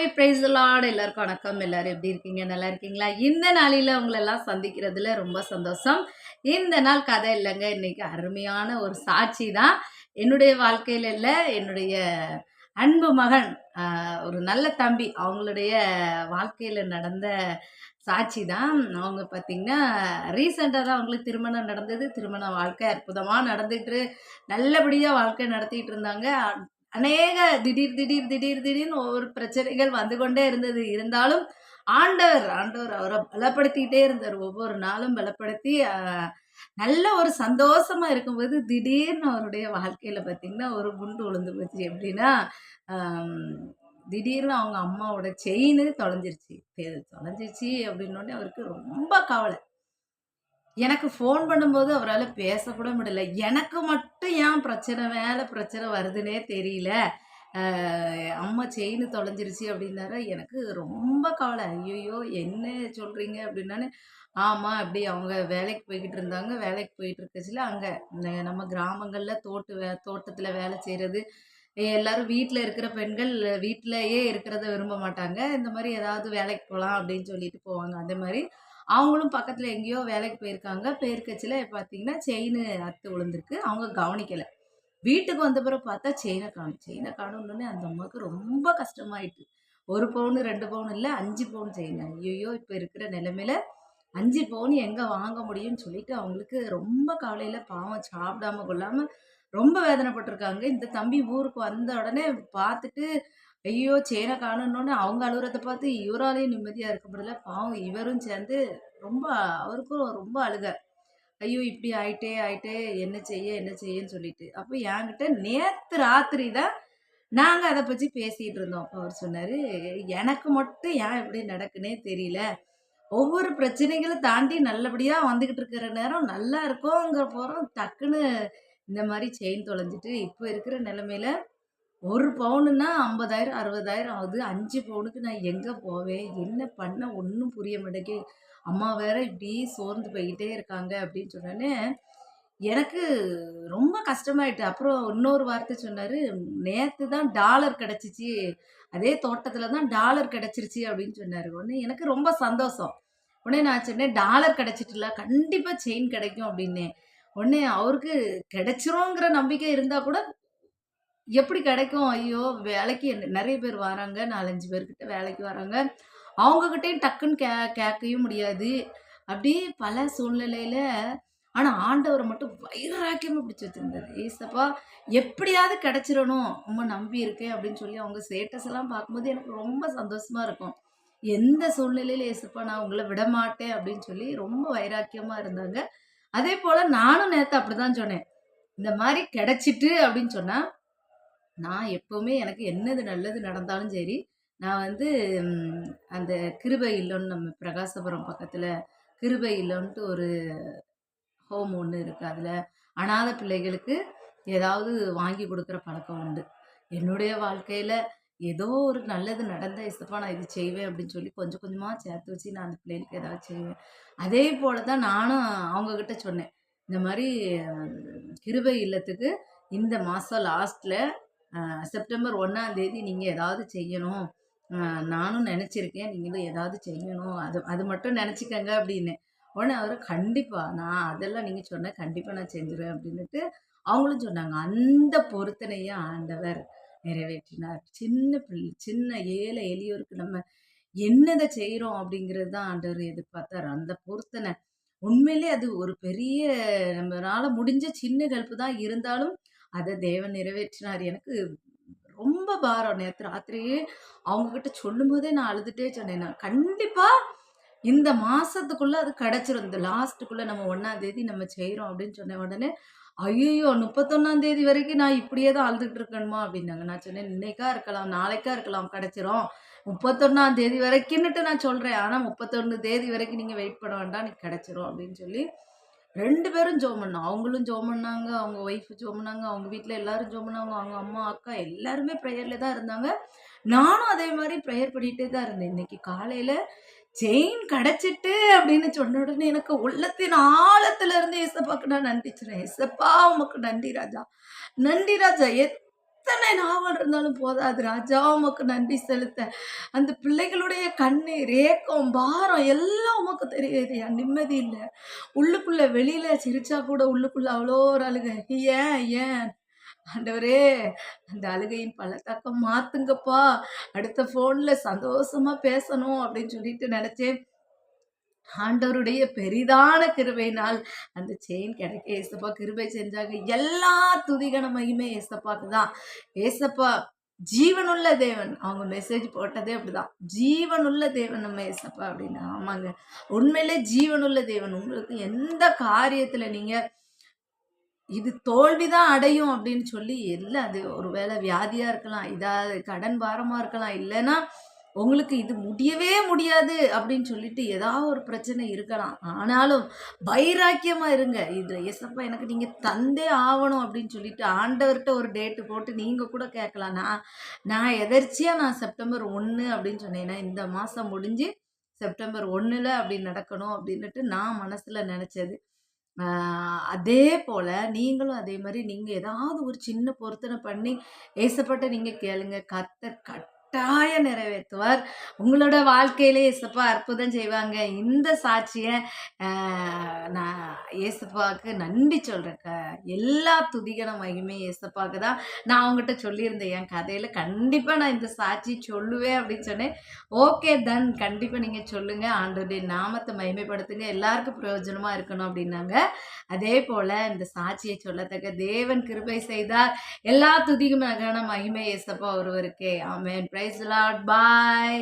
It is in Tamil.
ஹாய் பிரைஸ் லார்ட் எல்லாருக்கும் வணக்கம். எல்லாரும் எப்படி இருக்கீங்க? நல்லா இருக்கீங்களா? இந்த நாளில் உங்களெல்லாம் சந்திக்கிறதுல ரொம்ப சந்தோஷம். இந்த நாள் கதை இல்லைங்க. இன்னைக்கு அருமையான ஒரு சாட்சி தான். என்னுடைய வாழ்க்கையில் இல்லை என்னுடைய அன்பு மகன் ஒரு நல்ல தம்பி அவங்களுடைய வாழ்க்கையில் நடந்த சாட்சி தான். அவங்க பார்த்திங்கன்னா ரீசெண்டாக தான் அவங்களுக்கு திருமணம் நடந்தது. திருமண வாழ்க்கை அற்புதமாக நடந்துட்டு நல்லபடியாக வாழ்க்கை நடத்திட்டு இருந்தாங்க. அநேக திடீர் திடீர் திடீர் திடீர்னு ஒவ்வொரு பிரச்சனைகள் வந்து கொண்டே இருந்தது. இருந்தாலும் ஆண்டவர் ஆண்டவர் அவரை பலப்படுத்திக்கிட்டே இருந்தார். ஒவ்வொரு நாளும் பலப்படுத்தி நல்ல ஒரு சந்தோஷமா இருக்கும்போது திடீர்னு அவருடைய வாழ்க்கையில பார்த்தீங்கன்னா ஒரு குண்டு விழுந்து போச்சு. எப்படின்னா திடீர்னு அவங்க அம்மாவோட செயின் தொலைஞ்சிருச்சு. தெ- தொலைஞ்சிருச்சு அப்படின்னோடனே அவருக்கு ரொம்ப கவலை. எனக்கு ஃபோன் பண்ணும்போது அவரால் பேசக்கூட முடியல. எனக்கு மட்டும் ஏன் பிரச்சனை மேலே பிரச்சனை வருதுன்னே தெரியல. அம்மா செயின் தொலைஞ்சிருச்சு அப்படின்னாரு. எனக்கு ரொம்ப கவலை. ஐயோ என்ன சொல்கிறீங்க அப்படின்னானு ஆமாம் அப்படி அவங்க வேலைக்கு போய்கிட்டு இருந்தாங்க. வேலைக்கு போயிட்டு இருக்கச்சுல அங்கே நம்ம கிராமங்களில் தோட்டு வே தோட்டத்தில் வேலை செய்கிறது எல்லாரும் வீட்டில் இருக்கிற பெண்கள் வீட்டிலேயே இருக்கிறத விரும்ப மாட்டாங்க. இந்த மாதிரி ஏதாவது வேலைக்கு போகலாம் அப்படின்னு சொல்லிட்டு போவாங்க. அதே மாதிரி அவங்களும் பக்கத்தில் எங்கேயோ வேலைக்கு போயிருக்காங்க. போயிருக்கச்சில பார்த்தீங்கன்னா செயின் அத்து விழுந்திருக்கு. அவங்க கவனிக்கலை. வீட்டுக்கு வந்த பிறகு பார்த்தா செயினை காணும். செயினை காணும்னு அந்த அம்மாவுக்கு ரொம்ப கஷ்டமாயிட்டு. ஒரு பவுன் ரெண்டு பவுன் இல்லை அஞ்சு பவுன் செயின் ஐயோ இப்போ இருக்கிற நிலைமையில அஞ்சு பவுன் எங்கே வாங்க முடியும்னு சொல்லிட்டு அவங்களுக்கு ரொம்ப கவலையில் பாவம் சாப்பிடாம கொள்ளாமல் ரொம்ப வேதனைப்பட்டிருக்காங்க. இந்த தம்பி ஊருக்கு வந்த உடனே பார்த்துட்டு ஐயோ சேனை காணணும்னு அவங்க அழுகுறத பார்த்து இவராலையும் நிம்மதியாக இருக்க முடியல. பாவம் இவரும் சேர்ந்து ரொம்ப அவருக்கும் ரொம்ப அழுக. ஐயோ இப்படி ஆயிட்டே ஆயிட்டே என்ன செய்ய என்ன செய்யன்னு சொல்லிட்டு. அப்போ என்கிட்ட நேற்று ராத்திரி தான் நாங்கள் அதை பற்றி பேசிகிட்டு இருந்தோம். அவர் சொன்னார் எனக்கு மட்டும் ஏன் இப்படி நடக்குன்னே தெரியல. ஒவ்வொரு பிரச்சனைகளும் தாண்டி நல்லபடியாக வந்துக்கிட்டு இருக்கிற நேரம் நல்லா இருக்கோங்கிற போகிறோம் டக்குன்னு இந்த மாதிரி செயின் தொலைஞ்சிட்டு இப்போ இருக்கிற நிலமையில ஒரு பவுனுன்னா ஐம்பதாயிரம் அறுபதாயிரம் ஆகுது. அஞ்சு பவுனுக்கு நான் எங்கே போவேன்? என்ன பண்ண? ஒன்றும் புரிய மாட்டேங்கு அம்மா வேற இப்படி சோர்ந்து போய்கிட்டே இருக்காங்க அப்படின்னு சொன்னோன்னே எனக்கு ரொம்ப கஷ்டமாயிட்டு. அப்புறம் இன்னொரு வார்த்தை சொன்னார் நேற்று தான் டாலர் கிடச்சிச்சு. அதே தோட்டத்தில் தான் டாலர் கிடச்சிருச்சு அப்படின்னு சொன்னார். உடனே எனக்கு ரொம்ப சந்தோஷம். உடனே நான் சொன்னேன் டாலர் கிடச்சிட்டுல கண்டிப்பாக செயின் கிடைக்கும் அப்படின்னேன். உடனே அவருக்கு கிடைச்சிருங்கிற நம்பிக்கை இருந்தால் கூட எப்படி கிடைக்கும்? ஐயோ வேலைக்கு என்ன- நிறைய பேர் வராங்க. நாலஞ்சு பேர்கிட்ட வேலைக்கு வராங்க. அவங்கக்கிட்டையும் டக்குன்னு கே கேட்கவும் முடியாது. அப்படி பல சூழ்நிலையில் ஆனால் ஆண்டவரை மட்டும் வைராக்கியமாக பிடிச்சி வச்சிருந்தது ஏசப்பா எப்படியாவது கிடச்சிடணும். ரொம்ப நம்பி இருக்கேன். அப்படின்னு சொல்லி அவங்க ஸ்டேட்டஸ் எல்லாம் பார்க்கும்போது எனக்கு ரொம்ப சந்தோஷமாக இருக்கும். எந்த சூழ்நிலையில ஏசப்பா நான் உங்களை விட மாட்டேன் அப்படின்னு சொல்லி ரொம்ப வைராக்கியமாக இருந்தாங்க. அதே போல் நானும் நேற்று அப்படி தான் சொன்னேன். இந்த மாதிரி கிடைச்சிட்டு அப்படின்னு சொன்னால் நான் எப்போவுமே எனக்கு என்னது நல்லது நடந்தாலும் சரி நான் வந்து அந்த கிருபை இல்லைன்னு நம்ம பிரகாசபுரம் பக்கத்தில் கிருபை இல்லைன்ட்டு ஒரு ஹோம் ஒன்று இருக்குது அதில். அனாத பிள்ளைகளுக்கு ஏதாவது வாங்கி கொடுக்குற பழக்கம் உண்டு. என்னுடைய வாழ்க்கையில் ஏதோ ஒரு நல்லது நடந்தால் இசப்பா நான் இது செய்வேன் அப்படின்னு சொல்லி கொஞ்சம் கொஞ்சமாக சேர்த்து வச்சு நான் அந்த பிள்ளைகளுக்கு ஏதாவது செய்வேன். அதே போல தான் நானும் அவங்கக்கிட்ட சொன்னேன். இந்த மாதிரி கிருபை இல்லத்துக்கு இந்த மாதம் லாஸ்ட்டில் செப்டம்பர் ஒன்றாந்தேதி நீங்கள் ஏதாவது செய்யணும். நானும் நினச்சிருக்கேன். நீங்களும் ஏதாவது செய்யணும். அது அது மட்டும் நினச்சிக்கங்க அப்படின்னு. உடனே அவர் கண்டிப்பாக நான் அதெல்லாம் நீங்கள் சொன்ன கண்டிப்பாக நான் செஞ்சுருவேன் அப்படின்ட்டு அவங்களும் சொன்னாங்க. அந்த பொருத்தனையே ஆண்டவர் நிறைவேற்றினார். சின்ன பிள்ளை சின்ன ஏழை எளியோருக்கு நம்ம என்னதை செய்கிறோம் அப்படிங்கிறது தான் ஆண்டவர் எதிர்பார்த்தார். அந்த பொருத்தனை. உண்மையிலே அது ஒரு பெரிய நம்மளால முடிஞ்ச சின்ன கல்ப்பு தான். இருந்தாலும் அதை தேவன் நிறைவேற்றினார். எனக்கு ரொம்ப பாரம். நேற்று ராத்திரியே அவங்கக்கிட்ட சொல்லும்போதே நான் அழுதுகிட்டே சொன்னேன். நான் கண்டிப்பாக இந்த மாதத்துக்குள்ளே அது கிடச்சிரும். இந்த லாஸ்ட்டுக்குள்ளே நம்ம ஒன்றாம் தேதி நம்ம செய்கிறோம் அப்படின்னு சொன்ன உடனே ஐயோ முப்பத்தொன்னாம் தேதி வரைக்கும் நான் இப்படியே தான் அழுதுகிட்டு இருக்கணுமா அப்படின்னாங்க. நான் சொன்னேன் இன்னைக்கா இருக்கலாம் நாளைக்கா இருக்கலாம் கிடச்சிரும். முப்பத்தொன்னாம் தேதி வரைக்கும்னுட்டு நான் சொல்கிறேன் ஆனால் முப்பத்தொன்று தேதி வரைக்கும் நீங்கள் வெயிட் பண்ண வேண்டாம் நீ கிடச்சிரும் அப்படின்னு சொல்லி ரெண்டு பேரும் ஜோம் பண்ணோம். அவங்களும் ஜோம் பண்ணாங்க அவங்க ஒய்ஃப் ஜோம் பண்ணாங்க அவங்க வீட்டில் எல்லாரும் ஜோம் பண்ணாங்க அவங்க அம்மா அக்கா எல்லாருமே ப்ரேயரில் தான் இருந்தாங்க. நானும் அதே மாதிரி ப்ரேயர் பண்ணிகிட்டே தான் இருந்தேன். இன்னைக்கு காலையில் செயின் கிடச்சிட்டு அப்படின்னு சொன்ன உடனே எனக்கு உள்ளத்தின் ஆழத்துல இருந்து ஏசப்பாக்கு நான் நன்றி சொல்றேன். ஏசப்பா உமக்கு நன்றி ராஜா. நன்றி ராஜா. எத்தனை நாவல் இருந்தாலும் போதாது ராஜா. உமக்கு நன்றி செலுத்த அந்த பிள்ளைகளுடைய கண்ணீர் ஏக்கம் பாரம் எல்லாம் உமக்கு தெரியுது. நிம்மதி இல்லை. உள்ளுக்குள்ள வெளியில சிரிச்சா கூட உள்ளுக்குள்ள அவ்வளோ ஒரு அழுக. ஏன் ஏன்? ஆண்டவரே அந்த அழுகையின் பள்ளத்தாக்கம் மாத்துங்கப்பா. அடுத்த ஃபோன்ல சந்தோஷமா பேசணும் அப்படின்னு சொல்லிட்டு நினைச்சேன். ஆண்டவருடைய பெரிதான கிருபையினால் அந்த செயின் கிடைக்க ஏசப்பா கிருபை செஞ்சாங்க. எல்லா துதிகன மகிமை ஏசப்பாக்கு தான். ஏசப்பா ஜீவனுள்ள தேவன். அவங்க மெசேஜ் போட்டதே அப்படிதான். ஜீவனுள்ள தேவன் நம்ம ஏசப்பா அப்படின்னு. ஆமாங்க. உண்மையிலே ஜீவனுள்ள தேவன். உங்களுக்கு எந்த காரியத்தில் நீங்கள் இது தோல்விதான் அடையும் அப்படின்னு சொல்லி எல்லாம் அது ஒருவேளை வியாதியாக இருக்கலாம் இதாவது கடன் பாரமாக இருக்கலாம் இல்லைன்னா உங்களுக்கு இது முடியவே முடியாது அப்படின்னு சொல்லிட்டு ஏதாவது ஒரு பிரச்சனை இருக்கலாம். ஆனாலும் வைராக்கியமாக இருங்க. இதில் ஏசப்பா எனக்கு நீங்கள் தந்தே ஆகணும் அப்படின்னு சொல்லிட்டு ஆண்டவர்கிட்ட ஒரு டேட்டு போட்டு நீங்கள் கூட கேட்கலாம். நான் நான் எதர்ச்சியாக நான் செப்டம்பர் ஒன்று அப்படின்னு சொன்னேன்னா இந்த மாதம் முடிஞ்சு செப்டம்பர் ஒன்றில் அப்படி நடக்கணும் அப்படின்ட்டு நான் மனசில் நினச்சது. அதே போல் நீங்களும் அதே மாதிரி நீங்கள் ஏதாவது ஒரு சின்ன பொருத்தனை பண்ணி ஏசப்பட்ட நீங்கள் கேளுங்க கர்த்தர் கட்டாயம் நிறைவேற்றுவார். உங்களோட வாழ்க்கையிலே இயேசப்பா அற்புதம் செய்வாங்க. இந்த சாட்சியை நான் இயேசப்பாவுக்கு நன்றி சொல்கிறேன் க எல்லா துதிகன மகிமே இயேசப்பாவுக்கு தான். நான் அவங்ககிட்ட சொல்லியிருந்தேன் என் கதையில் கண்டிப்பாக நான் இந்த சாட்சி சொல்லுவேன் அப்படின்னு சொன்னேன். ஓகே தன் கண்டிப்பாக நீங்கள் சொல்லுங்கள் ஆண்டோடைய நாமத்தை மகிமைப்படுத்துங்க. எல்லாருக்கும் பிரயோஜனமாக இருக்கணும் அப்படின்னாங்க. அதே போல் இந்த சாட்சியை சொல்லத்தக்க தேவன் கிருபை செய்தார். எல்லா துதிகமான மகிமை இயேசப்பா ஒருவருக்கே. ஆமேன். பிரைஸ் லார்ட் பாய்